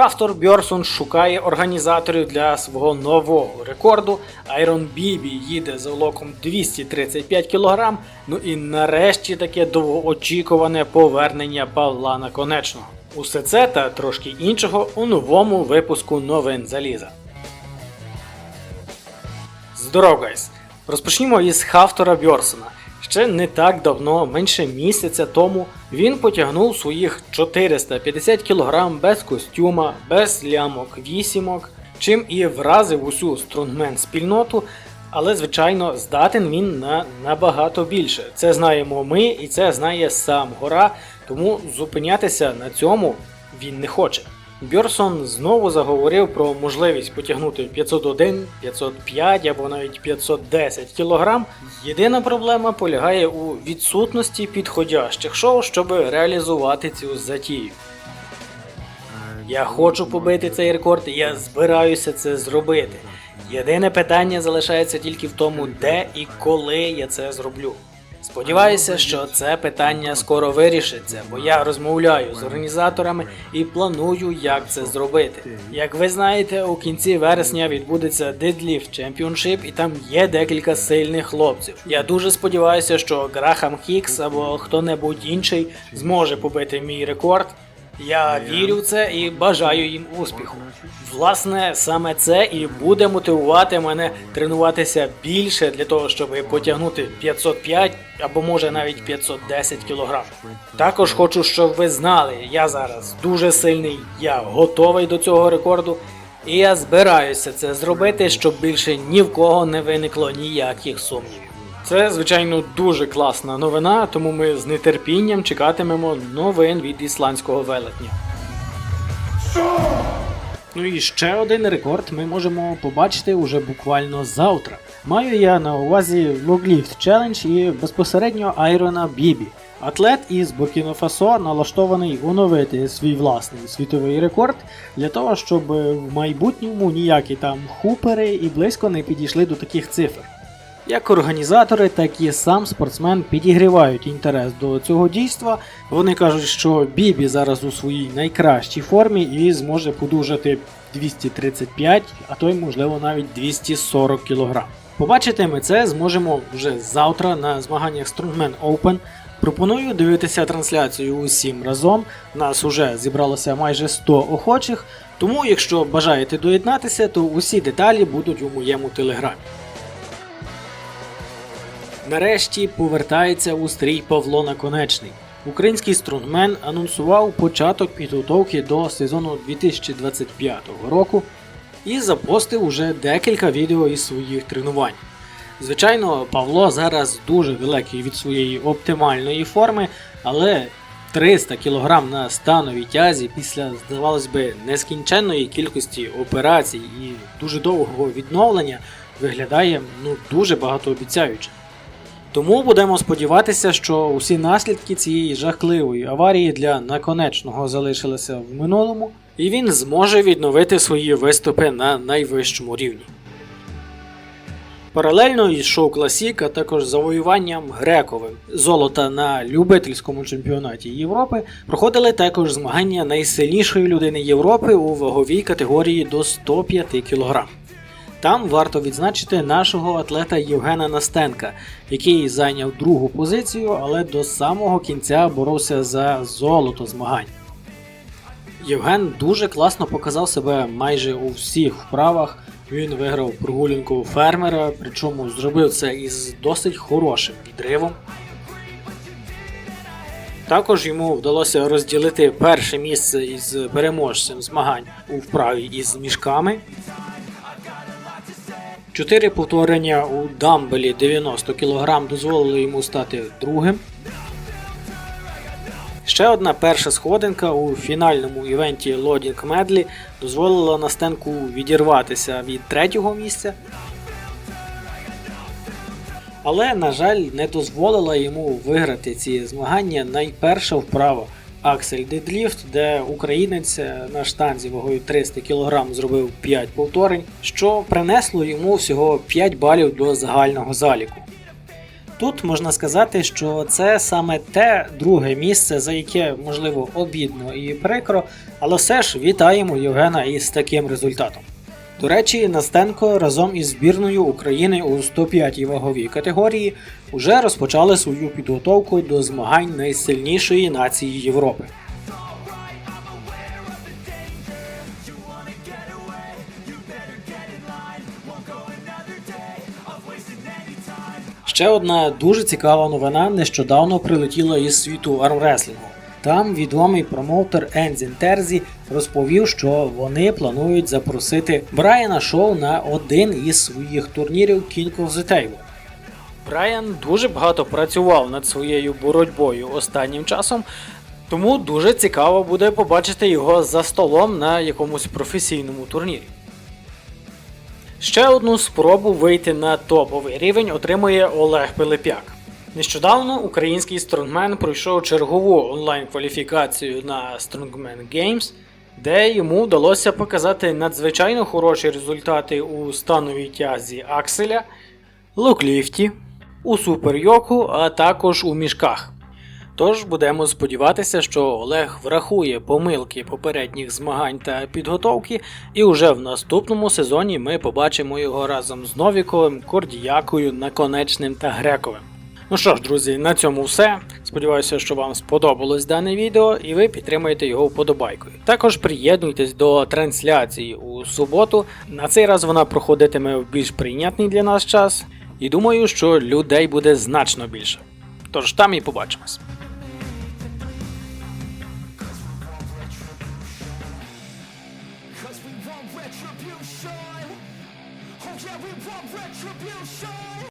Хафтор Бьорсон шукає організаторів для свого нового рекорду. Айрон Бібі їде за влоком 235 кг. Ну і нарешті таке довгоочікуване повернення Павла Наконечного. Усе це та трошки іншого у новому випуску новин заліза. Здоров, гайс! Розпочнімо із Хафтора Бьорсона. Ще не так давно, менше місяця тому, він потягнув своїх 450 кг без костюма, без лямок вісімок, чим і вразив усю струнгмен спільноту. Але, звичайно, здатен він на набагато більше. Це знаємо ми і це знає сам гора, тому зупинятися на цьому він не хоче. Бьорсон знову заговорив про можливість потягнути 501, 505 або навіть 510 кг. Єдина проблема полягає у відсутності підходящих шоу, щоб реалізувати цю затію. Я хочу побити цей рекорд, я збираюся це зробити. Єдине питання залишається тільки в тому, де і коли я це зроблю. Сподіваюся, що це питання скоро вирішиться, бо я розмовляю з організаторами і планую, як це зробити. Як ви знаєте, у кінці вересня відбудеться Deadlift Championship і там є декілька сильних хлопців. Я дуже сподіваюся, що Грахам Хікс або хто-небудь інший зможе побити мій рекорд. Я вірю в це і бажаю їм успіху. Власне, саме це і буде мотивувати мене тренуватися більше для того, щоб потягнути 505 або може навіть 510 кг. Також хочу, щоб ви знали, я зараз дуже сильний, я готовий до цього рекорду. І я збираюся це зробити, щоб більше ні в кого не виникло ніяких сумнівів. Це, звичайно, дуже класна новина, тому ми з нетерпінням чекатимемо новин від ісландського велетня. Ну і ще один рекорд ми можемо побачити уже буквально завтра. Маю я на увазі Loglift Challenge і безпосередньо Айрона Бібі. Атлет із Буркіно Фасо налаштований оновити свій власний світовий рекорд для того, щоб в майбутньому ніякі там хупери і близько не підійшли до таких цифр. Як організатори, так і сам спортсмен підігрівають інтерес до цього дійства. Вони кажуть, що Бібі зараз у своїй найкращій формі і зможе подужати 235, а то й можливо навіть 240 кг. Побачити ми це зможемо вже завтра на змаганнях Strongman Open. Пропоную дивитися трансляцію усім разом. Нас уже зібралося майже 100 охочих. Тому, якщо бажаєте доєднатися, то усі деталі будуть у моєму телеграмі. Нарешті повертається у стрій Павло Наконечний. Український струнгмен анонсував початок підготовки до сезону 2025 року і запостив уже декілька відео із своїх тренувань. Звичайно, Павло зараз дуже далекий від своєї оптимальної форми, але 300 кг на становій тязі після, здавалось би, нескінченної кількості операцій і дуже довгого відновлення виглядає ну, дуже багатообіцяюче. Тому будемо сподіватися, що усі наслідки цієї жахливої аварії для наконечного залишилися в минулому, і він зможе відновити свої виступи на найвищому рівні. Паралельно шоу Класік, а також завоюванням Грековим золота на любительському чемпіонаті Європи проходили також змагання найсильнішої людини Європи у ваговій категорії до 105 кг. Там варто відзначити нашого атлета Євгена Настенка, який зайняв другу позицію, але до самого кінця боровся за золото змагань. Євген дуже класно показав себе майже у всіх вправах. Він виграв прогулянку фермера, причому зробив це із досить хорошим відривом. Також йому вдалося розділити перше місце із переможцем змагань у вправі із мішками. Чотири повторення у дамбелі 90 кг дозволили йому стати другим. Ще одна перша сходинка у фінальному івенті Loading Medley дозволила Настенку відірватися від третього місця. Але, на жаль, не дозволила йому виграти ці змагання найперша вправа Аксель Дедліфт, де українець на штанзі вагою 300 кг зробив 5 повторень, що принесло йому всього 5 балів до загального заліку. Тут можна сказати, що це саме те друге місце, за яке можливо обідно і прикро, але все ж вітаємо Євгена із таким результатом. До речі, Настенко разом із збірною України у 105 ваговій категорії вже розпочали свою підготовку до змагань найсильнішої нації Європи. Ще одна дуже цікава новина нещодавно прилетіла із світу армреслінгу. Там відомий промоутер Ензін Терзі розповів, що вони планують запросити Брайана Шоу на один із своїх турнірів King of the Table. Брайан дуже багато працював над своєю боротьбою останнім часом, тому дуже цікаво буде побачити його за столом на якомусь професійному турнірі. Ще одну спробу вийти на топовий рівень отримує Олег Пилипяк. Нещодавно український стронгмен пройшов чергову онлайн-кваліфікацію на Strongman Games, де йому вдалося показати надзвичайно хороші результати у становій тязі Акселя, лукліфті, у суперйоку, а також у мішках. Тож будемо сподіватися, що Олег врахує помилки попередніх змагань та підготовки, і уже в наступному сезоні ми побачимо його разом з Новіковим, Кордіякою, Наконечним та Грековим. Ну що ж, друзі, на цьому все. Сподіваюся, що вам сподобалось дане відео і ви підтримуєте його вподобайкою. Також приєднуйтесь до трансляції у суботу. На цей раз вона проходитиме в більш прийнятний для нас час, і думаю, що людей буде значно більше. Тож там і побачимось. retribution. Oh yeah, we.